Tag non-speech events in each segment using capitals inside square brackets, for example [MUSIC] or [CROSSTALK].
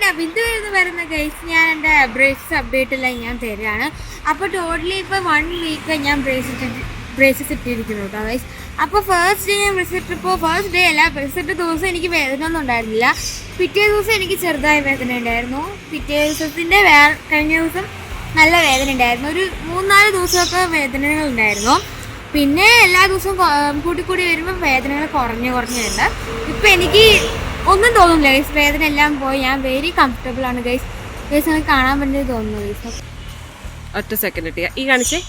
എന്റെ ബിന്ദു എന്ന് പറയുന്ന ഗൈസ് ഞാൻ എന്റെ ബ്രേസസ് അപ്ഡേറ്റ് എല്ലാം ഞാൻ തരികയാണ് അപ്പോൾ ടോട്ടലി ഇപ്പോൾ വൺ വീക്ക് ഞാൻ ബ്രേസസ് ബ്രേസസ് ഇട്ടിരിക്കുന്നു കേട്ടോ ഗൈസ് അപ്പോൾ ഫസ്റ്റ് ഡേ ഞാൻ ബ്രേസ് ഇട്ടപ്പോൾ ഫസ്റ്റ് ഡേ അല്ല ബ്രേസ് ഇട്ട ദിവസം എനിക്ക് വേദന ഒന്നും ഉണ്ടായിരുന്നില്ല. പിറ്റേ ദിവസം എനിക്ക് ചെറുതായ വേദന ഉണ്ടായിരുന്നു. പിറ്റേ ദിവസത്തിന്റെ വേ കഴിഞ്ഞ ദിവസം നല്ല വേദന ഉണ്ടായിരുന്നു. ഒരു മൂന്നാൽ ദിവസമൊക്കെ വേദനകൾ ഉണ്ടായിരുന്നു. പിന്നെ എല്ലാ ദിവസവും കൂട്ടിക്കൂടി കൂടി കൂടി വരുമ്പോൾ വേദനകൾ കുറഞ്ഞ് കുറഞ്ഞ് വരുന്നത് ഇപ്പം എനിക്ക് ഒന്നും തോന്നുന്നില്ല ഗൈസ് വേദന എല്ലാം പോയി. ഞാൻ വെരി കംഫർട്ടബിൾ ആണ് ഗൈസ് ഗൈസ് നിങ്ങൾക്ക് കാണാൻ വേണ്ടി തോന്നുന്നു ഗൈസ് ഒറ്റ സെക്കൻഡ് കിട്ടിയാ ഈ കാണിച്ചേ?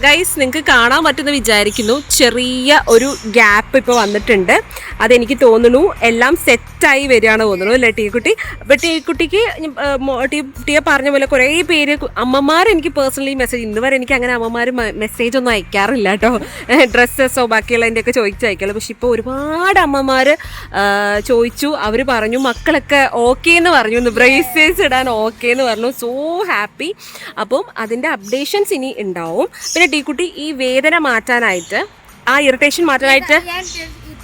ഗൈസ് നിങ്ങൾക്ക് കാണാൻ പറ്റുന്ന വിചാരിക്കുന്നു. ചെറിയ ഒരു ഗ്യാപ്പ് ഇപ്പോൾ വന്നിട്ടുണ്ട്. അതെനിക്ക് തോന്നുന്നു. എല്ലാം സെറ്റായി വരികയാണ് തോന്നുന്നു അല്ലേ ടീക്കുട്ടി? അപ്പോൾ ടീക്കുട്ടിക്ക് ടീയെ പറഞ്ഞ പോലെ കുറേ പേര് അമ്മമാർ എനിക്ക് പേഴ്സണലി മെസ്സേജ് ഇന്ന് വരെ എനിക്ക് അങ്ങനെ അമ്മമാർ മെസ്സേജ് ഒന്നും അയക്കാറില്ല കേട്ടോ. ഡ്രസ്സസോ ബാക്കിയുള്ളതിന്റെയൊക്കെ ചോദിച്ച് അയക്കുള്ളൂ പക്ഷെ ഇപ്പോൾ ഒരുപാട് അമ്മമാർ ചോദിച്ചു. അവർ പറഞ്ഞു മക്കളൊക്കെ ഓക്കെ എന്ന് പറഞ്ഞു. ബ്രേസേഴ്സ് ഇടാൻ ഓക്കെ എന്ന് പറഞ്ഞു. സോ ഹാപ്പി അപ്പം അതിന്റെ അപ്ഡേഷൻസ് ഇനി ഉണ്ടാവും. പിന്നെ ടീക്കുട്ടി ഈ വേദന മാറ്റാനായിട്ട് ആ ഇറിറ്റേഷൻ മാറ്റാനായിട്ട്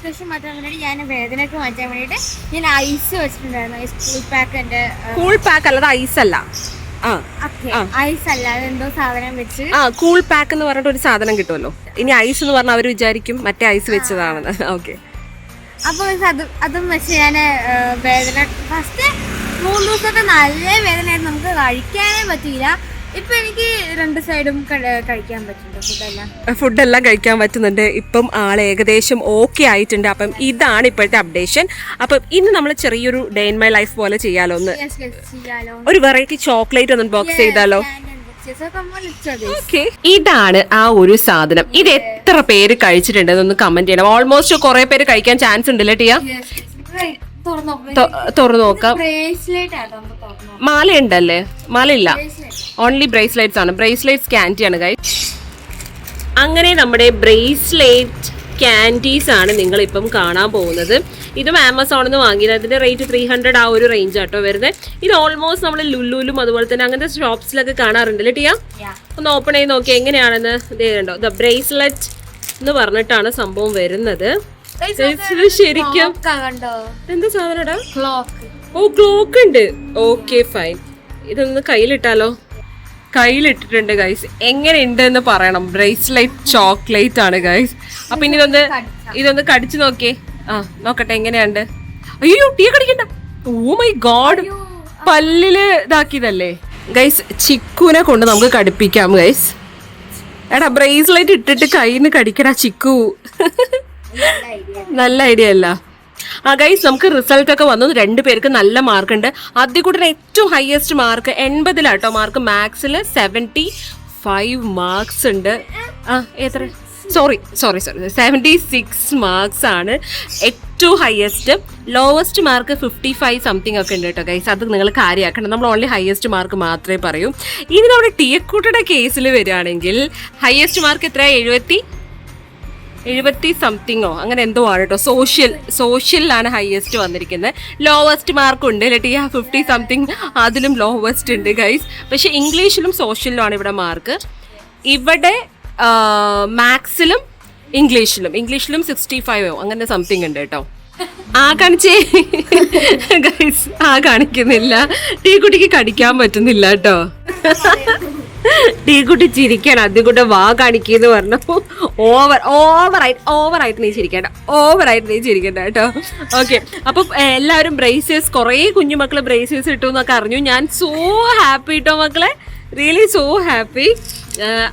മാത്രം മാറ്റാൻ വേണ്ടിയിട്ട് ഞാൻ വേദനയൊക്കെ മാറ്റാൻ വേണ്ടിയിട്ട് ഞാൻ ഐസ് വെച്ചിട്ടുണ്ടായിരുന്നു. ഐസ് കൂൾ പാക്ക് എന്റെ കൂൾ പാക്ക് അല്ലാതെ ഐസ് അല്ല. ഐസ് അല്ല എന്തോ സാധനം വെച്ച്. ആ കൂൾ പാക്ക് എന്ന് പറഞ്ഞിട്ട് ഒരു സാധനം കിട്ടുമല്ലോ. ഇനി ഐസ് എന്ന് പറഞ്ഞാൽ അവർ വിചാരിക്കും മറ്റേ ഐസ് വെച്ചതാണെന്ന്. [LAUGHS] ഓക്കെ. അപ്പൊ അത് അതും വെച്ച് ഞാൻ വേദന ഫസ്റ്റ് മൂന്ന് ദിവസമൊക്കെ നല്ല വേദനയായിരുന്നു. നമുക്ക് കഴിക്കാനേ പറ്റിയില്ല. ഇപ്പൊ എനിക്ക് രണ്ട് സൈഡും കഴിക്കാൻ പറ്റുന്നുണ്ട്. ഫുഡെല്ലാം. ഫുഡെല്ലാം കഴിക്കാൻ പറ്റുന്നുണ്ട്. ഇപ്പം ആൾ ഏകദേശം ഓക്കെ ആയിട്ടുണ്ട്. അപ്പം ഇതാണ് ഇപ്പോഴത്തെ അപ്ഡേഷൻ അപ്പം ഇന്ന് നമ്മൾ ചെറിയൊരു ഡേ ഇൻ മൈ ലൈഫ് പോലെ ചെയ്യാലോ ഒന്ന്? ഒരു വെറൈറ്റി ചോക്ലേറ്റ് ഒന്ന് ബോക്സ് ചെയ്താലോ? ഇതാണ് ആ ഒരു സാധനം. ഇത് എത്ര പേര് കഴിച്ചിട്ടുണ്ടെന്ന് എന്നൊന്ന് കമന്റ് ചെയ്യണം. ഓൾമോസ്റ്റ് കുറെ പേര് കഴിക്കാൻ ചാൻസ് ഉണ്ടല്ലേ ടിയ. തുറന്ന്? നോക്ക്. മാല ഉണ്ടല്ലേ മാല ഇല്ല. ഓൺലി ബ്രേസ്ലെറ്റ്സ് ആണ്. ബ്രേസ്ലെറ്റ്സ് ക്യാന്റി ആണ് കൈ അങ്ങനെ നമ്മുടെ ബ്രേസ്ലെറ്റ് ക്യാൻഡീസ് ആണ് നിങ്ങൾ ഇപ്പം കാണാൻ പോകുന്നത്. ഇതും ആമസോണിൽ നിന്ന് വാങ്ങിയത്. അതിന്റെ റേറ്റ് ത്രീ ഹൺഡ്രഡ് ആ ഒരു റേഞ്ച് ആട്ടോ വരുന്നത് ഇത് ഓൾമോസ്റ്റ് നമ്മൾ ലുല്ലുലും അതുപോലെ തന്നെ അങ്ങനത്തെ ഷോപ്സിലൊക്കെ കാണാറുണ്ട്. അല്ലേ ടിയ. ഒന്ന് ഓപ്പൺ ചെയ്ത് നോക്കി എങ്ങനെയാണെന്ന് ഇത് കണ്ടോ? ദ ബ്രേസ്ലെറ്റ് എന്ന് പറഞ്ഞിട്ടാണ് സംഭവം വരുന്നത്. ശരിക്കും എന്താ സാധനടാ ക്ലോക്ക് ഓ ക്ലോക്ക് ഉണ്ട്. ഓക്കെ ഫൈൻ ഇതൊന്ന് കയ്യിലിട്ടാലോ? കയ്യിലിട്ടിട്ടുണ്ട് ഗൈസ് എങ്ങനെയുണ്ട് എന്ന് പറയണം. ബ്രേസ്ലെറ്റ് ചോക്ലേറ്റ് ആണ് ഗൈസ് അപ്പൊ ഇനി ഇതൊന്ന് ഇതൊന്ന് കടിച്ചു നോക്കിയേ. ആ നോക്കട്ടെ എങ്ങനെയുണ്ട്? അയ്യോ ടീ കടിക്കണ്ട. ഓ മൈ ഗോഡ് പല്ലിൽ ഇതാക്കിയതല്ലേ? ഗൈസ് ചിക്കുവിനെ കൊണ്ട് നമുക്ക് കടിപ്പിക്കാം ഗൈസ് എടാ ബ്രേസ്ലെറ്റ് ഇട്ടിട്ട് കയ്യിൽ നിന്ന് കടിക്കടാ ചിക്കു. [LAUGHS] നല്ല ഐഡിയ അല്ല. ആ ഗൈസ് നമുക്ക് റിസൾട്ട് ഒക്കെ വന്നു. രണ്ടു പേർക്ക് നല്ല മാർക്ക് ഉണ്ട്. ആദ്യ കൂട്ടിന് ഏറ്റവും ഹയസ്റ്റ് മാർക്ക് എൺപതിലാട്ടോ മാർക്ക് മാത്സിൽ സെവന്റി ഫൈവ് മാർക്സ് ഉണ്ട്. ആ എത്ര? Sorry sorry sorry seventy six marks ആണ് ഏറ്റവും highest lowest mark fifty five something ഒക്കെ ഉണ്ട് കേട്ടോ ഗൈസ് അത് നിങ്ങൾ കാര്യമാക്കണം നമ്മൾ ഓൺലി ഹയസ്റ്റ് മാർക്ക് മാത്രമേ പറയൂ. ഇനി നമ്മുടെ ടിയക്കൂട്ടയുടെ കേസിൽ വരികയാണെങ്കിൽ ഹയസ്റ്റ് മാർക്ക് എത്രയാണ് എഴുപത്തി എഴുപത്തി സംതിങ്ങോ അങ്ങനെ എന്തോ ആണ് കേട്ടോ. സോഷ്യൽ സോഷ്യലിലാണ് ഹയസ്റ്റ് വന്നിരിക്കുന്നത്. ലോവസ്റ്റ് മാർക്ക് ഉണ്ട് ആ ഫിഫ്റ്റി സംതിങ് അതിലും ലോവസ്റ്റ് ഉണ്ട് ഗൈസ് പക്ഷേ ഇംഗ്ലീഷിലും സോഷ്യലിലും ആണ് ഇവിടെ മാർക്ക് ഇവിടെ മാത്സിലും ഇംഗ്ലീഷിലും ഇംഗ്ലീഷിലും സിക്സ്റ്റി ഫൈവോ അങ്ങനെ സംതിങ് ഉണ്ട് കേട്ടോ. ആ കാണിച്ചേ? [LAUGHS] ഗൈസ് ആ കാണിക്കുന്നില്ല. ടീ കുട്ടിക്ക് കടിക്കാൻ പറ്റുന്നില്ല കേട്ടോ. [LAUGHS] ടീക്കുട്ടി ചിരിക്കണം. അതിൽ കൂടെ വാ കാണിക്കുന്നു പറഞ്ഞപ്പോ ഓവർ ഓവറായിട്ട് ഓവറായിട്ട് നീ ചിരിക്കേണ്ട. ഓവറായിട്ട് നീ ചിരിക്കേണ്ട കേട്ടോ. ഓക്കെ അപ്പൊ എല്ലാവരും ബ്രേസേഴ്സ് കുറേ കുഞ്ഞുമക്കൾ ബ്രേസേഴ്സ് ഇട്ടു എന്നൊക്കെ അറിഞ്ഞു. ഞാൻ സോ ഹാപ്പി കേട്ടോ മക്കളെ. റിയലി സോ ഹാപ്പി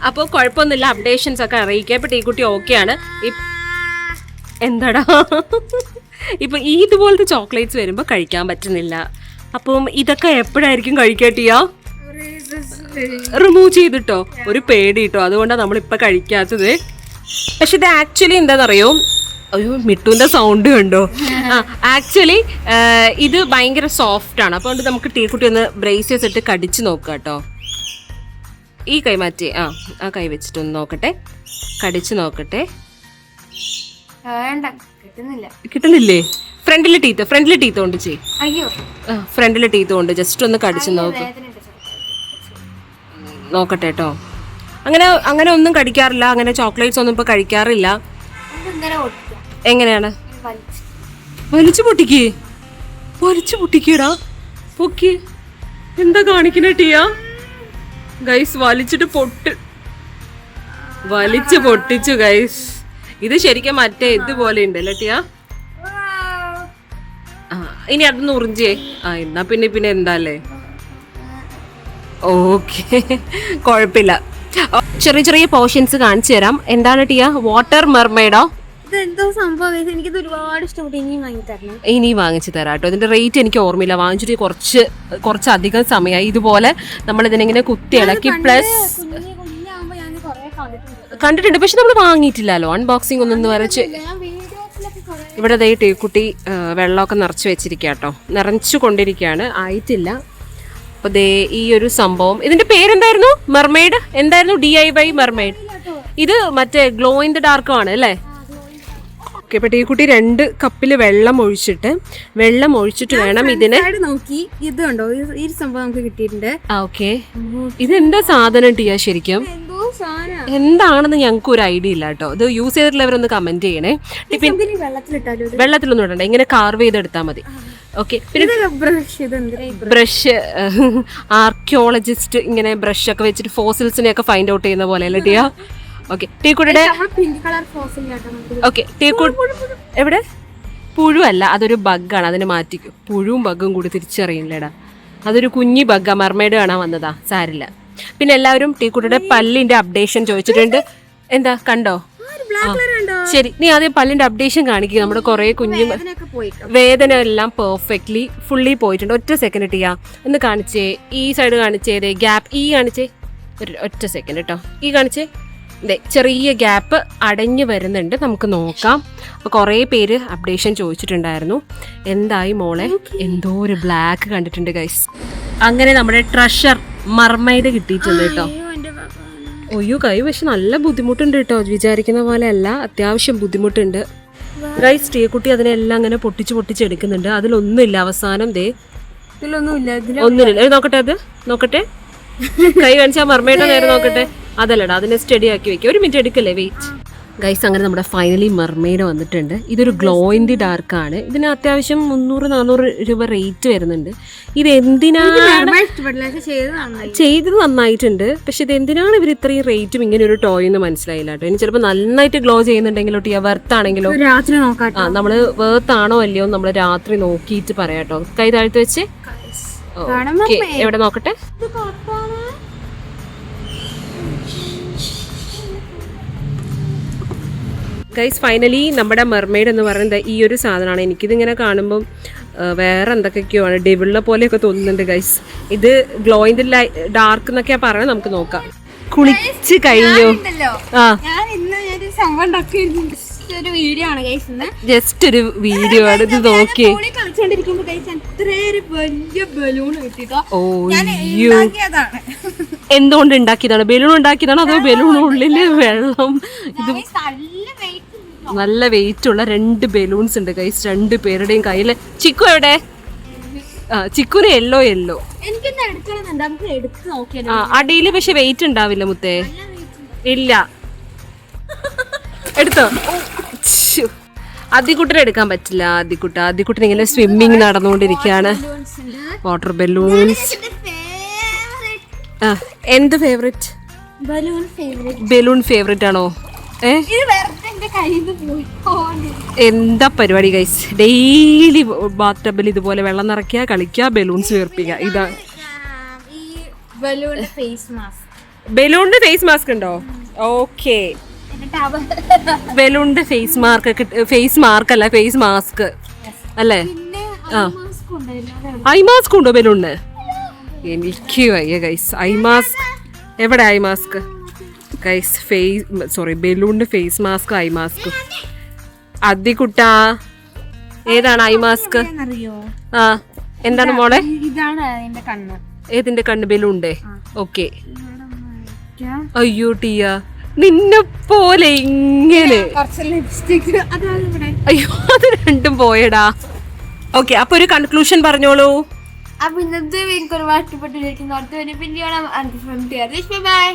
അപ്പോൾ കുഴപ്പമൊന്നുമില്ല. അപ്ഡേഷൻസ് ഒക്കെ അറിയിക്കുക ഇപ്പൊ ടീക്കുട്ടി ഓക്കെയാണ് എന്താടാ? [LAUGHS] ഇപ്പൊ ഇതുപോലത്തെ ചോക്ലേറ്റ്സ് വരുമ്പോൾ കഴിക്കാൻ പറ്റുന്നില്ല. അപ്പം ഇതൊക്കെ എപ്പോഴായിരിക്കും കഴിക്കട്ടിയാ റിമൂവ് ചെയ്തിട്ടോ? ഒരു പേടി കിട്ടോ അതുകൊണ്ടാണ് നമ്മളിപ്പോൾ കഴിക്കാത്തത്. പക്ഷെ ഇത് ആക്ച്വലി എന്താണെന്നറിയോ അയ്യോ മിട്ടുവിന്റെ സൗണ്ട് കണ്ടോ? ആ ആക്ച്വലി ഇത് ഭയങ്കര സോഫ്റ്റ് ആണ്. അപ്പോൾ അതുകൊണ്ട് നമുക്ക് ടീക്കുട്ടി ഒന്ന് ബ്രേസസ് ഇട്ട് കടിച്ച് നോക്കാം കേട്ടോ ഈ കൈ മാറ്റി ആ ആ കൈ വെച്ചിട്ടൊന്ന് നോക്കട്ടെ. കടിച്ച് നോക്കട്ടെ. കിട്ടുന്നില്ല. ഫ്രണ്ടിലെ ടീത്ത് ഫ്രണ്ടിലെ ടീത്ത് കൊണ്ട് ചെയ് അയ്യോ. ഫ്രണ്ടിലെ ടീത്ത് കൊണ്ട് ജസ്റ്റ് ഒന്ന് കടിച്ച് നോക്ക്. നോക്കട്ടെ കേട്ടോ അങ്ങനെ അങ്ങനെ ഒന്നും കടിക്കാറില്ല. അങ്ങനെ ചോക്ലേറ്റ്സ് ഒന്നും ഇപ്പൊ കഴിക്കാറില്ല. എങ്ങനെയാണ്? വലിച്ച്. പൊട്ടിക്ക്? വലിച്ചു പൊട്ടിക്കടാ. പൊക്കി. എന്താ കാണിക്കണ ടിയ? ഗൈസ് വലിച്ചിട്ട് പൊട്ട്. വലിച്ചു പൊട്ടിച്ചു ഗൈസ്. ഇത് ശരിക്കും മറ്റേ ഇതുപോലെ ഉണ്ടല്ലേ ടിയ. ആ ഇനി അതൊന്ന് ഉറിഞ്ചേ ആ എന്നാ പിന്നെ പിന്നെ എന്താല്ലേ ഓക്കെ [LAUGHS] കുഴപ്പമില്ല ചെറിയ ചെറിയ പോർഷൻസ് കാണിച്ചു തരാം. എന്താണ് ടിയ? വാട്ടർ മെർമേഡോ സംഭവം. എനിക്കിത് ഒരുപാട് ഇഷ്ടപ്പെട്ടു. ഇനിയും വാങ്ങി തരണം. ഇനി വാങ്ങിച്ചു തരാം കേട്ടോ. ഇതിന്റെ റേറ്റ് എനിക്ക് ഓർമ്മയില്ല. വാങ്ങിച്ചിട്ട് കുറച്ച് കുറച്ചധികം സമയമായി. ഇതുപോലെ നമ്മൾ ഇതിനെങ്ങനെ കുത്തി ഇളക്കി പ്ലസ് കണ്ടിട്ടുണ്ട്. പക്ഷെ നമ്മൾ വാങ്ങിയിട്ടില്ലല്ലോ. അൺബോക്സിംഗ് ഒന്നും വരച്ച് ഇവിടെ ദേ ടീക്കുട്ടി വെള്ളമൊക്കെ നിറച്ച് വെച്ചിരിക്കുക കേട്ടോ. നിറച്ചു കൊണ്ടിരിക്കുകയാണ് ആയിട്ടില്ല. അപ്പൊ ദേ ഈ ഒരു സംഭവം. ഇതിന്റെ പേരെന്തായിരുന്നു? മെർമെയ്ഡ് എന്തായിരുന്നു? ഡി ഐ വൈ മെർമെയ്ഡ് ഇത് മറ്റേ ഗ്ലോ ഇൻ ദ ഡാർക്കും ആണ് അല്ലേ? ഓക്കെ അപ്പൊ ടീക്കുട്ടി രണ്ട് കപ്പിൽ വെള്ളം ഒഴിച്ചിട്ട് വെള്ളം ഒഴിച്ചിട്ട് വേണം ഇതിനെ നോക്കി. ഇത് കണ്ടോ? ഈ- സംഭവം നമുക്ക് കിട്ടിയിട്ടുണ്ട്. ഓക്കെ ഇത് എന്താ സാധനം ടിയ ശരിക്കും? എന്താണെന്ന് ഞങ്ങൾക്ക് ഒരു ഐഡിയ ഇല്ല കേട്ടോ. ഇത് യൂസ് ചെയ്തിട്ടുള്ളവരൊന്ന് കമന്റ് ചെയ്യണേ. വെള്ളത്തിലൊന്നും ഇടണ്ട. ഇങ്ങനെ കാർവ് ചെയ്തെടുത്താൽ മതി. ഓക്കെ ബ്രഷ് ആർക്കിയോളജിസ്റ്റ് ഇങ്ങനെ ബ്രഷ് ഒക്കെ വെച്ചിട്ട് ഫോസിൽസിനെ ഒക്കെ ഫൈൻഡ് ഔട്ട് ചെയ്യുന്ന പോലെ അല്ലേ ടിയ? ഓക്കെ ടീക്കുട്ടിയുടെ ഓക്കെ ടീക്കു എവിടെ? പുഴുവല്ല അതൊരു ബഗ്ഗാണ് അതിനെ മാറ്റിക്കും. പുഴുവും ബഗ്ഗും കൂടി തിരിച്ചറിയില്ലേടാ. അതൊരു കുഞ്ഞി ബഗ്ഗ മർമേഡ് കാണാൻ വന്നതാ സാരില്ല. പിന്നെ എല്ലാവരും ടീക്കുട്ടിയുടെ പല്ലിന്റെ അപ്ഡേഷൻ ചോദിച്ചിട്ടുണ്ട്. എന്താ കണ്ടോ? ശരി നീ ആദ്യം പല്ലിന്റെ അപ്ഡേഷൻ കാണിക്കുക നമ്മുടെ കുറെ കുഞ്ഞു വേദന എല്ലാം പെർഫെക്റ്റ്ലി ഫുള്ളി പോയിട്ടുണ്ട്. ഒറ്റ സെക്കൻഡ് ഇട്ടിയാ ഒന്ന് കാണിച്ചേ. ഈ സൈഡ് കാണിച്ചേ ഗ്യാപ്പ് ഈ കാണിച്ചേ. ഒരു ഒറ്റ സെക്കൻഡ് കേട്ടോ ഈ കാണിച്ചേ. അതെ ചെറിയ ഗ്യാപ്പ് അടഞ്ഞു വരുന്നുണ്ട്. നമുക്ക് നോക്കാം. അപ്പൊ കുറേ പേര് അപ്ഡേഷൻ ചോദിച്ചിട്ടുണ്ടായിരുന്നു. എന്തായി മോളെ? എന്തോ ഒരു ബ്ലാക്ക് കണ്ടിട്ടുണ്ട് ഗൈസ് അങ്ങനെ നമ്മുടെ ട്രഷർ മർമൈഡ് കിട്ടിയിട്ടുണ്ട് കേട്ടോ. ഒയ്യോ കൈ പക്ഷെ നല്ല ബുദ്ധിമുട്ടുണ്ട് കേട്ടോ. വിചാരിക്കുന്ന പോലെ അല്ല അത്യാവശ്യം ബുദ്ധിമുട്ടുണ്ട്. ഗൈസ് ടീക്കുട്ടി അതിനെല്ലാം അങ്ങനെ പൊട്ടിച്ച് പൊട്ടിച്ച് എടുക്കുന്നുണ്ട്. അതിലൊന്നുമില്ല അവസാനം ദേ. ഇതിലൊന്നുമില്ല ഒന്നുമില്ല നോക്കട്ടെ അത്. നോക്കട്ടെ. കൈ കാണിച്ചാൽ മർമ്മയുടെ നേരെ നോക്കട്ടെ. അതല്ലടാ അതിനെ സ്റ്റഡി ആക്കി വെക്കുക ഒരു മിനിറ്റ് എടുക്കല്ലേ? വെയിറ്റ് ഗൈസ് അങ്ങനെ നമ്മുടെ ഫൈനലി മെർമെയ്ഡ് വന്നിട്ടുണ്ട്. ഇതൊരു ഗ്ലോ ഇൻ ദി ഡാർക്ക് ആണ്. ഇതിന് അത്യാവശ്യം മുന്നൂറ് നാനൂറ് രൂപ റേറ്റ് വരുന്നുണ്ട്. ഇത് എന്തിനാണ് ചെയ്ത് ചെയ്തത് നന്നായിട്ടുണ്ട്. പക്ഷെ ഇത് എന്തിനാണ് ഇവർ ഇത്രയും റേറ്റും ഇങ്ങനെ ഒരു ടോയ് എന്ന് മനസ്സിലായില്ല കേട്ടോ. ഇനി ചിലപ്പോൾ നന്നായിട്ട് ഗ്ലോ ചെയ്യുന്നുണ്ടെങ്കിലോ ടിയ വെർത്ത് ആണെങ്കിലോ? രാത്രി നോക്കാം ആ നമ്മൾ വേർത്ത് ആണോ അല്ലയോ നമ്മൾ രാത്രി നോക്കിയിട്ട് പറയാട്ടോ. കൈ താഴ്ത്തി വെച്ച്. എവിടെ നോക്കട്ടെ? ഗൈസ് ഫൈനലി നമ്മുടെ മെർമെയ്ഡ് എന്ന് പറയുന്നത് ഈ ഒരു സാധനമാണ്. എനിക്കിതിങ്ങനെ കാണുമ്പം വേറെ എന്തൊക്കെയൊക്കെയോ ആണ്. ഡെവിളിനെ പോലെയൊക്കെ തോന്നുന്നുണ്ട് ഗൈസ് ഇത് ഗ്ലോയിന്റ് ഡാർക്ക് എന്നൊക്കെയാ പറയുന്നത്. നമുക്ക് നോക്കാം. കുളിച്ച് കഴിഞ്ഞു. ആ. ജസ്റ്റ് ഒരു വീഡിയോ ആണ് ഇത് നോക്കി എന്തുകൊണ്ട് ഉണ്ടാക്കിയതാണ്? ബലൂൺ ഉണ്ടാക്കിയതാണോ? അതോ ബലൂൺ ഉള്ളിൽ വെള്ളം? ഇത് നല്ല വെയിറ്റ് ഉള്ള രണ്ട് ബലൂൺസ് ഉണ്ട് കൈസ് രണ്ട് പേരുടെയും കയ്യിൽ. ചിക്കു എവിടെ? ആ ചിക്കുന് യെല്ലോ യെല്ലോ ആ അടിയിൽ പക്ഷെ വെയിറ്റ് ഉണ്ടാവില്ല മുത്തേ. ഇല്ല. എടുത്തോ. ആദ്യക്കുട്ടനെ എടുക്കാൻ പറ്റില്ല. ആദ്യക്കുട്ട ആദ്യക്കുട്ടൻ ഇങ്ങനെ സ്വിമ്മിങ് നടന്നുകൊണ്ടിരിക്കുകയാണ്. വാട്ടർ ബലൂൺസ് എന്ത് ഫേവറേറ്റ്. ബലൂൺ ഫേവറേറ്റ് ആണോ? ഏ? എന്താ പരിപാടി ഗൈസ് ഡെയിലി ബാത്ത് ടബിൽ ഇതുപോലെ വെള്ളം നിറയ്ക്കുക കളിക്കുക ബലൂൺസ് വീർപ്പിക്കുക. ഇതാ. ബലൂണിന്റെ ഫേസ് മാസ്ക് ഉണ്ടോ? ഓക്കെ ബലൂണിന്റെ ഫേസ് മാർക്ക് ഫേസ് മാർക്ക് അല്ല ഫേസ് മാസ്ക് അല്ലേ? ആ. ഐ മാസ്ക് ഉണ്ടോ ബലൂണിന്? എനിക്ക് വയ്യ ഗൈസ് ഐ മാസ്ക് എവിടെ eye mask guys face sorry ബലൂണിന്റെ face mask eye mask അദിക്കുട്ടാ ഏതാണ് ഐ മാസ്ക് ആ എന്താണ് മോളെ? ഏതിന്റെ കണ്ണ്? ബലൂണ്ടേ ഓക്കെ. അയ്യോ ടിയ. നിന്നെ പോലെ ഇങ്ങനെ. അയ്യോ അത് രണ്ടും പോയടാ. ഓക്കെ അപ്പൊ ഒരു കൺക്ലൂഷൻ പറഞ്ഞോളൂ. അപ്പൊ ഇന്നത്തെ എനിക്ക് ഒരുപാട് ഇഷ്ടപ്പെട്ടിരിക്കുന്നു. അടുത്ത പിന്നെ ബൈ